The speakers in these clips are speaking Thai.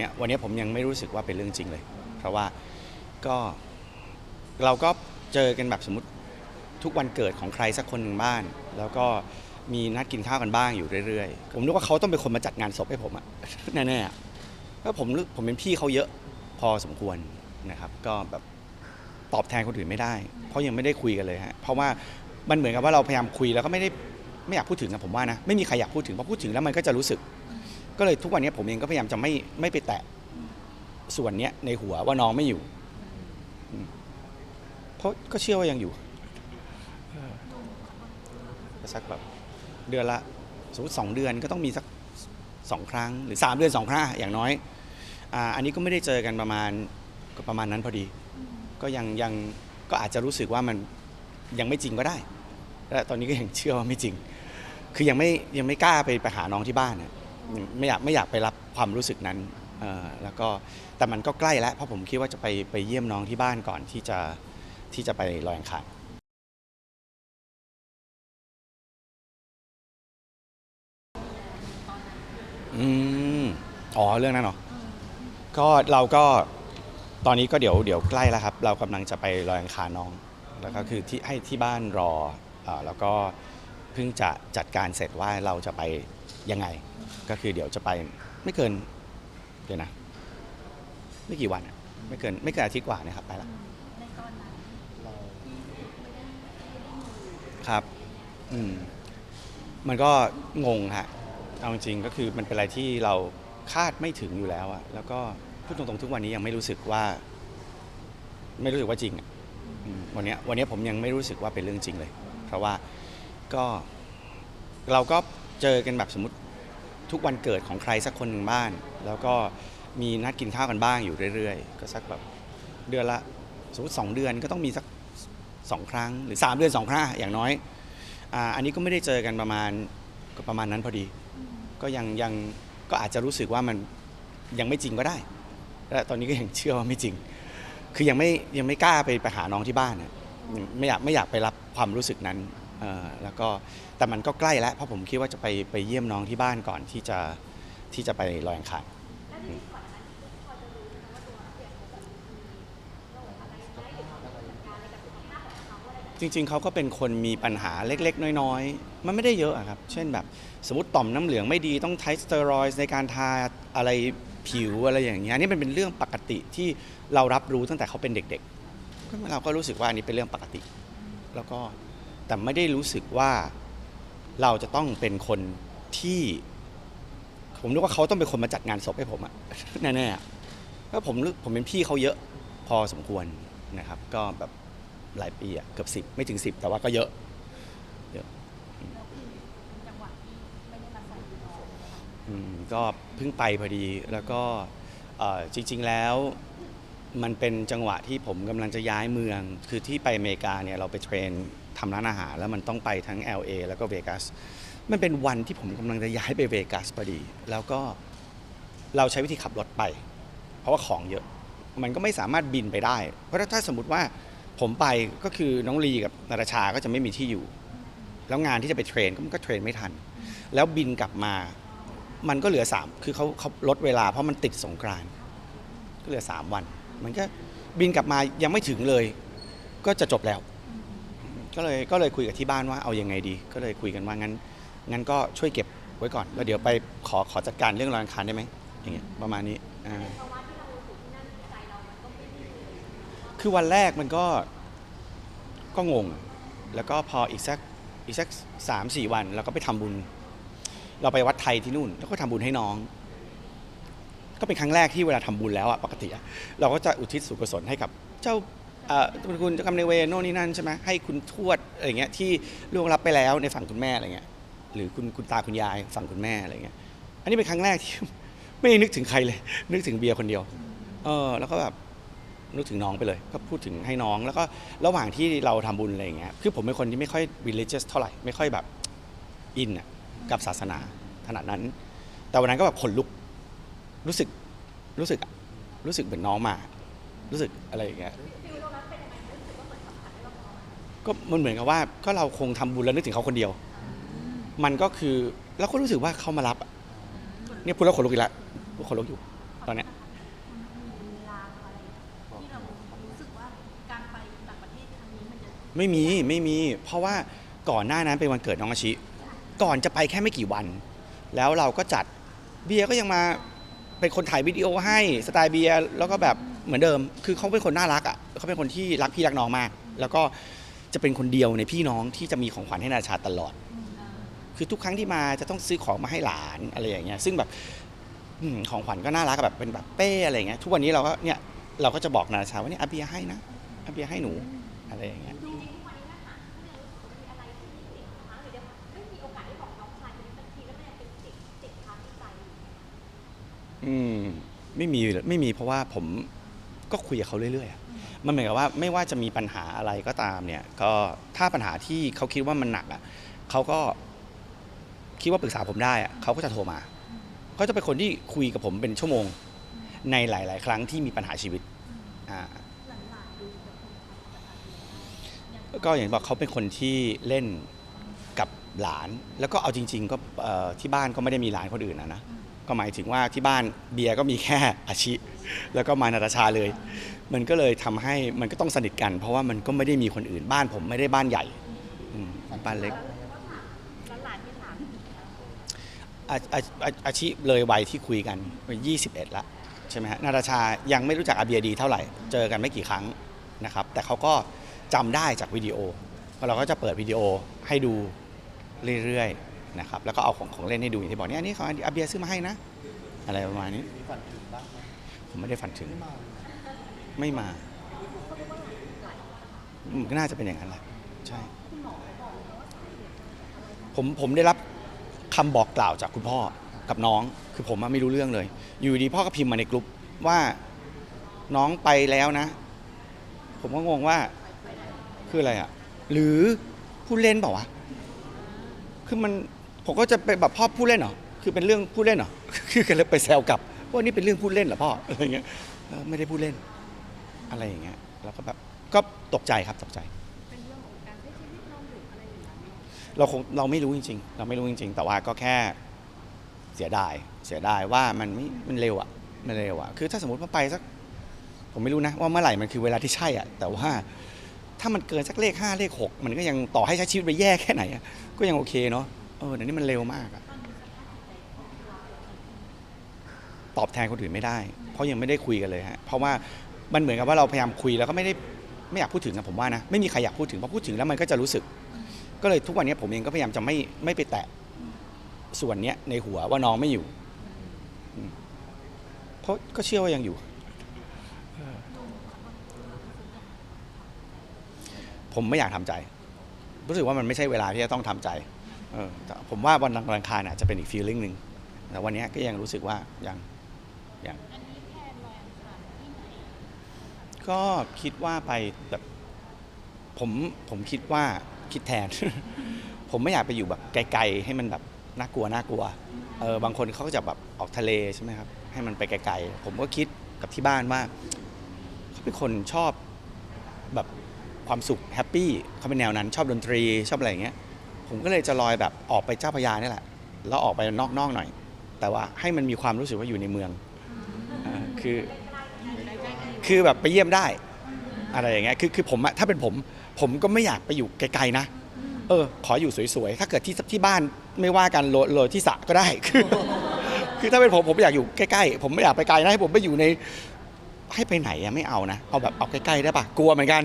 เนี่ยวันนี้ผมยังไม่รู้สึกว่าเป็นเรื่องจริงเลย เพราะว่าก็เราก็เจอกันแบบสมมติทุกวันเกิดของใครสักคนหนึ่งบ้าน แล้วก็มีนัดกินข้าวกันบ้างอยู่เรื่อยๆ ผมนึกว่าเขาต้องเป็นคนมาจัดงานศพให้ผมอะ แน่ๆอะเพราะผมรู้ผมเป็นพี่เขาเยอะพอสมควรนะครับ ก็แบบตอบแทนคนอื่นไม่ได้ เพราะยังไม่ได้คุยกันเลยฮะเพราะว่ามันเหมือนกับว่าเราพยายามคุยแล้วก็ไม่ได้ไม่อยากพูดถึงนะผมว่านะไม่มีใครอยากพูดถึงเพราะพูดถึงแล้วมันก็จะรู้สึก ก็เลยทุกวันนี้ผมเองก็พยายามจะไม่ไม่ไปแตะส่วนเนี้ยในหัวว่าน้องไม่อยู่เพราะก็เชื่อว่ายังอยู่สักแบบเดือนละสมมติสองเดือนก็ต้องมีสักสองครั้ง หรือสามเดือนสองครั้งอย่างน้อยอ่าอันนี้ก็ไม่ได้เจอกันประมาณก็ประมาณนั้นพอดี ก็ยังยังก็อาจจะรู้สึกว่ามันยังไม่จริงก็ได้และตอนนี้ก็ยังเชื่อว่าไม่จริง คือยังไม่ยังไม่กล้าไปไปหาน้องที่บ้านนะ ไม่อยากไม่อยากไปรับความรู้สึกนั้นเอ่อแล้วก็แต่มันก็ใกล้แล้วเพราะผมคิดว่าจะไปไปเยี่ยมน้องที่บ้านก่อนที่จะที่จะไปลอยอังคารอืมอ๋อเรื่องนั้นเหรอ ก็เราก็ตอนนี้ก็เดี๋ยวเดี๋ยวใกล้แล้วครับ เรากำลังจะไปลอยอังคารน้อง แล้วก็คือที่ให้ที่บ้านรอเออแล้วก็เพิ่งจะจัดการเสร็จว่าเราจะไปยังไง ก็คือเดี๋ยวจะไปไม่เกินเดี๋ยวนะ ไม่กี่วันอะไม่เกินไม่เกินอาทิตย์กว่าเนะครับไปละในตอนนั้นครับ อืมมันก็งงฮะเอาจริงๆก็คือมันเป็นอะไรที่เราคาดไม่ถึงอยู่แล้วอะแล้วก็พูดตรงๆทุกวันนี้ยังไม่รู้สึกว่า ไม่รู้สึกว่าจริงอะอืมวันเนี้ยวันเนี้ยผมยังไม่รู้สึกว่าเป็นเรื่องจริงเลย เพราะว่าก็เราก็เจอกันแบบสมมติ ทุกวันเกิดของใครสักคนหนึ่งบ้าน แล้วก็มีนัดกินข้าวกันบ้างอยู่เรื่อยๆ ก็สักแบบเดือนละสมมติสองเดือนก็ต้องมีสักสองครั้ง หรือสามเดือนสองครั้งอย่างน้อยอ่าอันนี้ก็ไม่ได้เจอกันประมาณก็ประมาณนั้นพอดี ก็ยังยังก็อาจจะรู้สึกว่ามันยังไม่จริงก็ได้ และตอนนี้ก็ยังเชื่อว่าไม่จริง คือยังไม่ยังไม่กล้าไปไปหาน้องที่บ้านนะไม่อยากไม่อยากไปรับความรู้สึกนั้น เอ่อแล้วก็แต่มันก็ใกล้แล้วเพราะผมคิดว่าจะไปไปเยี่ยมน้องที่บ้านก่อนที่จะที่จะไปลอยอังคารจริงๆ เขาก็เป็นคนมีปัญหาเล็กๆ น้อยๆ มันไม่ได้เยอะอะครับ เช่นแบบสมมติต่อมน้ำเหลืองไม่ดีต้องใช้สเตียรอยด์ในการทาอะไรผิวอะไรอย่างเงี้ยอันนี่มันเป็นเรื่องปกติที่เรารับรู้ตั้งแต่เขาเป็นเด็กๆก็เราก็รู้สึกว่าอันนี้เป็นเรื่องปกติ แล้วก็ แต่ไม่ได้รู้สึกว่าเราจะต้องเป็นคนที่ผมนึกว่าเขาต้องเป็นคนมาจัดงานศพให้ผมอะแน่ๆอะเพราะผมรู้ผมเป็นพี่เขาเยอะพอสมควรนะครับ ก็แบบหลายปีอะเกือบสิบไม่ถึงสิบแต่ว่าก็เยอะแล้วคือจังหวะที่ไม่ได้มาใส่ซองนะคะอืมก็เพิ่งไปพอดีแล้วก็เอ่อจริง ๆแล้วมันเป็นจังหวะที่ผมกำลังจะย้ายเมือง คือที่ไปอเมริกาเนี่ยเราไปเทรน ทำร้านอาหารแล้วมันต้องไปทั้ง LA แล้วก็เวกัสมันเป็นวันที่ผมกำลังจะย้ายไปเวกัสพอดี แล้วก็เราใช้วิธีขับรถไป เพราะว่าของเยอะ มันก็ไม่สามารถบินไปได้ เพราะถ้าสมมติว่าผมไปก็คือน้องลีกับนาราชาก็จะไม่มีที่อยู่ แล้วงานที่จะไปเทรนก็มันก็เทรนไม่ทัน แล้วบินกลับมามันก็เหลือสามคือเขาเขาลดเวลาเพราะมันติดสงกรานต์ก็เหลือสามวัน มันก็บินกลับมายังไม่ถึงเลย ก็จะจบแล้ว ก็เลยก็เลยคุยกับที่บ้านว่าเอายังไงดี ก็เลยคุยกันว่างั้นงั้นก็ช่วยเก็บไว้ก่อนแล้วเดี๋ยวไปขอขอจัดการเรื่องรอยอังคารได้ไหมอย่างเงี้ยประมาณนี้อ่าคือวันแรกมันก็ก็งง แล้วก็พออีกสักอีกสักสามสี่วันเราก็ไปทำบุญ เราไปวัดไทยที่นู่น แล้วก็ทำบุญให้น้อง ก็เป็นครั้งแรกที่เวลาทำบุญแล้วอะปกติเราก็จะอุทิศส่วนกุศลให้กับเจ้า คุณเจ้ากรรมนายเวรโน่นนี่นั่นใช่ไหมให้คุณทวดอะไรเงี้ยที่ล่วงลับไปแล้วในฝั่งคุณแม่อะไรเงี้ยหรือคุณคุณตาคุณยายฝั่งคุณแม่อะไรเงี้ยอันนี้เป็นครั้งแรกที่ ไม่ได้นึกถึงใครเลย นึกถึงเบียร์คนเดียว เออ แล้วก็แบบนึกถึงน้องไปเลย ก็พูดถึงให้น้องแล้วก็ระหว่างที่เราทำบุญอะไรเงี้ยคือผมเป็นคนที่ไม่ค่อย religious เท่าไหร่ไม่ค่อยแบบอินกับศาสนาขนาดนั้น แต่วันนั้นก็แบบขนลุกรู้สึกรู้สึกรู้สึกเหมือนน้องมา รู้สึกอะไรอย่างเงี้ย ก็มันเหมือนกับว่าก็เราคงทำบุญแล้วนึกถึงเขาคนเดียว มันก็คือแล้วก็รู้สึกว่าเขามารับเนี่ยพูดแล้วขนลุกอีกแล้วขนลุกอยู่ตอนเนี้ยไม่มีไม่มี เพราะว่าก่อนหน้านั้นเป็นวันเกิดน้องอาชิ ก่อนจะไปแค่ไม่กี่วัน แล้วเราก็จัดเบียร์ก็ยังมาเป็นคนถ่ายวิดีโอให้สไตล์เบียร์แล้วก็แบบเหมือนเดิม คือเขาเป็นคนน่ารักอะเขาเป็นคนที่รักพี่รักน้องมาก แล้วก็ จะเป็นคนเดียวในพี่น้องที่จะมีของขวัญให้นาชาตลอด คือทุกครั้งที่มาจะต้องซื้อของมาให้หลานอะไรอย่างเงี้ย ซึ่งแบบอืมของขวัญก็น่ารักอะแบบเป็นแบบเป้อะไรอย่างเงี้ย ทุกวันนี้เราก็เนี่ยเราก็จะบอกนาชาว่าเนี่ยอาเบียร์ให้นะอาเบียร์ให้หนูอะไรอย่างเงี้ยจริงๆทุกวันนี้ถ้าหาถ้าเนี่ยรู้สึกว่ามีอะไรที่ติดค้างหรือจะไม่มีโอกาสได้บอกน้องชายคนนี้สักทีแล้วแม่เป็นติดติดค้างที่ใจอยู่อืมไม่มีเลยไม่มีเพราะว่าผม ก็คุยกับเขาเรื่อยๆอะมันเหมือนกับว่าไม่ว่าจะมีปัญหาอะไรก็ตามเนี่ย ก็ถ้าปัญหาที่เขาคิดว่ามันหนักอะเขาก็คิดว่าปรึกษาผมได้อะเขาก็จะโทรมาเขาจะเป็นคนที่คุยกับผมเป็นชั่วโมงในหลาย ๆ ครั้งที่มีปัญหาชีวิตอ่าหลานๆดูแบบก็อย่างที่บอกเขาเป็นคนที่เล่นกับหลาน แล้วก็เอาจริง ๆ ก็เอ่อที่บ้านก็ไม่ได้มีหลานคนอื่นนะนะ ก็หมายถึงว่าที่บ้านเบียร์ก็มีแค่อาชิ แล้วก็มานาตาชาเลย มันก็เลยทำให้มันก็ต้องสนิทกัน เพราะว่ามันก็ไม่ได้มีคนอื่นบ้านผมไม่ได้บ้านใหญ่อืมบ้านเล็กหลานๆที่ถามอาอาอาอาชิเลยวัยที่คุยกัน 21 ละใช่ไหมฮะนาตาชายังไม่รู้จักอาเบียดีเท่าไหร่ เจอกันไม่กี่ครั้งนะครับ แต่เขาก็จำได้จากวิดีโอเพราะเราก็จะเปิดวิดีโอให้ดูเรื่อยๆ นะครับแล้วก็เอาของของเล่นให้ดูอย่างที่บอกเนี่ยอันนี่ของอาเบียซื้อมาให้นะ อะไรประมาณนี้ผมไม่ได้ฝันถึง ไม่มาอืมก็น่าจะเป็นอย่างนั้นแหละใช่ผมผมได้รับคำบอกกล่าวจากคุณพ่อกับน้อง คือผมไม่รู้เรื่องเลย อยู่ดีพ่อก็พิมพ์มาในกลุ่มว่าน้องไปแล้วนะ ผมก็งงว่า คืออะไรอะ หรือผู้เล่นเปล่าวะคือมัน ผมก็จะไปแบบพ่อผู้เล่นเหรอคือเป็นเรื่องผู้เล่นเหรอคือกันเลยไปแซวกลับว่านี่เป็นเรื่องผู้เล่นเหรอพ่ออะไรเงี้ยเออไม่ได้ผู้เล่น อะไรอย่างเงี้ยแล้วก็แบบก็ตกใจครับตกใจเป็นเรื่องของการใช้ชีวิตเราหรืออะไรอย่างเงี้ยเราคงเราไม่รู้จริง ๆ เราไม่รู้จริง ๆ แต่ว่าก็แค่เสียดายเสียดายว่ามันไม่มันเร็วอะมันเร็วอะคือถ้าสมมติว่าไปสัก ผมไม่รู้นะ ว่าเมื่อไหร่มันคือเวลาที่ใช่อะ แต่ว่าถ้ามันเกินสักเลขห้าเลขหกมันก็ยังต่อให้ใช้ชีวิตไปแย่แค่ไหนอะก็ยังโอเคเนาะ เออแต่นี่มันเร็วมากอะตอบแทนคนอื่นไม่ได้ เพราะยังไม่ได้คุยกันเลยฮะเพราะว่ามันเหมือนกับว่าเราพยายามคุยแล้วก็ไม่ได้ไม่อยากพูดถึงอะผมว่านะไม่มีใครอยากพูดถึงเพราะพูดถึงแล้วมันก็จะรู้สึก ก็เลยทุกวันนี้ผมเองก็พยายามจะไม่ไม่ไปแตะส่วนเนี้ยในหัวว่าน้องไม่อยู่อืมเพราะก็เชื่อว่ายังอยู่ ผมไม่อยากทำใจ รู้สึกว่ามันไม่ใช่เวลาที่จะต้องทำใจ เออแต่ผมว่าวันอังคารอาจจะเป็นอีกฟีลลิ่งหนึ่งแต่วันนี้ก็ยังรู้สึกว่ายังยังอันนี้แทนลอยอังคารที่ไหนก็คิดว่าไปแบบผมผมคิดว่าคิดแทน ผมไม่อยากไปอยู่แบบไกลๆ ให้มันแบบน่ากลัวน่ากลัวเออบางคนเขาก็จะแบบออกทะเลใช่ไหมครับให้มันไปไกลๆ ผมก็คิดกับที่บ้านว่าเขาเป็นคนชอบแบบความสุขแฮปปี้เขาเป็นแนวนั้นชอบดนตรีชอบอะไรอย่างเงี้ย ผมก็เลยจะลอยแบบออกไปเจ้าพระยานี่แหละ แล้วออกไปนอกๆหน่อย แต่ว่าให้มันมีความรู้สึกว่าอยู่ในเมืองอ่าคือ คือแบบไปเยี่ยมได้ อะไรอย่างเงี้ย คือคือผมอะถ้าเป็นผม ผมก็ไม่อยากไปอยู่ไกลๆนะ เออ ขออยู่สวยๆ ถ้าเกิดที่ที่บ้านไม่ว่ากันโรยโรยที่สระก็ได้ คือ คือถ้าเป็นผมผมอยากอยู่ใกล้ๆ ผมไม่อยากไปไกลนะให้ผมไปอยู่ใน ให้ไปไหนอะไม่เอานะ เอาแบบเอาใกล้ๆได้ปะกลัวเหมือนกัน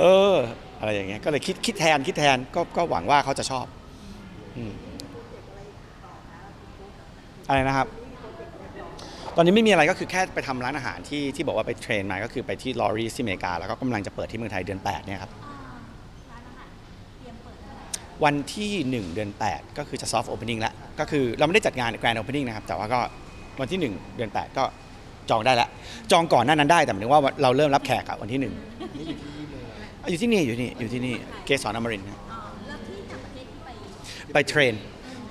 เออ อะไรอย่างเงี้ยก็เลยคิดคิดแทนคิดแทนก็ก็หวังว่าเขาจะชอบอืมอะไรนะครับ ตอนนี้ไม่มีอะไรก็คือแค่ไปทำร้านอาหารที่ที่บอกว่าไปเทรนมาก็คือไปที่ลอรีที่อเมริกา แล้วก็กำลังจะเปิดที่เมืองไทยเดือน8เนี่ยครับ ร้านอาหารเตรียมเปิดเมื่อไหร่วันที่ 1 เดือน 8 ก็คือจะ soft opening แล้ว ก็คือเราไม่ได้จัดงาน grand opening นะครับ แต่ว่าก็วันที่ 1 เดือน 8 ก็จองได้แล้ว จองก่อนหน้านั้นได้แต่หมายถึงว่าเราเริ่มรับแขกอะวันที่ 1 นี่อยู่ที่เลย อะอยู่ที่นี่อยู่นี่อยู่ที่นี่เกสรอมรินทร์ครับอ๋อแล้วที่ต่างประเทศที่ไปไปเทรน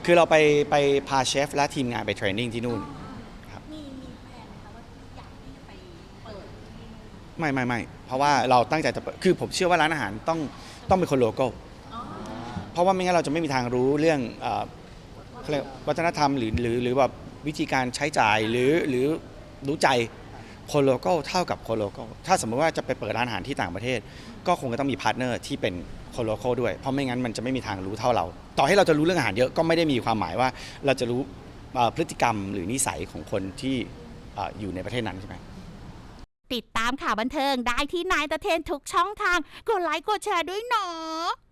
คือเราไปไปพาเชฟและทีมงานไปเทรนนิ่งที่นู่นมีมีแผนนะคะว่าอยากที่จะไปเปิดที่นู่นไม่ไม่ไม่เพราะว่าเราตั้งใจจะเปิดคือผมเชื่อว่าร้านอาหารต้องต้องเป็นคนโลโก้อ๋อเพราะว่าไม่งั้นเราจะไม่มีทางรู้เรื่องเอ่อเขาเรียกวัฒนธรรมหรือหรือหรือแบบวิธีการใช้จ่ายหรือหรือรู้ใจ คนโลโก้เท่ากับคนโลโก้ถ้าสมมติว่าจะไปเปิดร้านอาหารที่ต่างประเทศ ก็คงจะต้องมีพาร์ทเนอร์ที่เป็นคนโลโก้ด้วย เพราะไม่งั้นมันจะไม่มีทางรู้เท่าเรา ต่อให้เราจะรู้เรื่องอาหารเยอะก็ไม่ได้มีความหมายว่า เราจะรู้พฤติกรรมหรือนิสัยของคนที่อยู่ในประเทศนั้นใช่ไหมติดตามข่าวบันเทิงได้ที่นายตะเทนทุกช่องทาง กดไลค์กดแชร์ด้วยเนาะ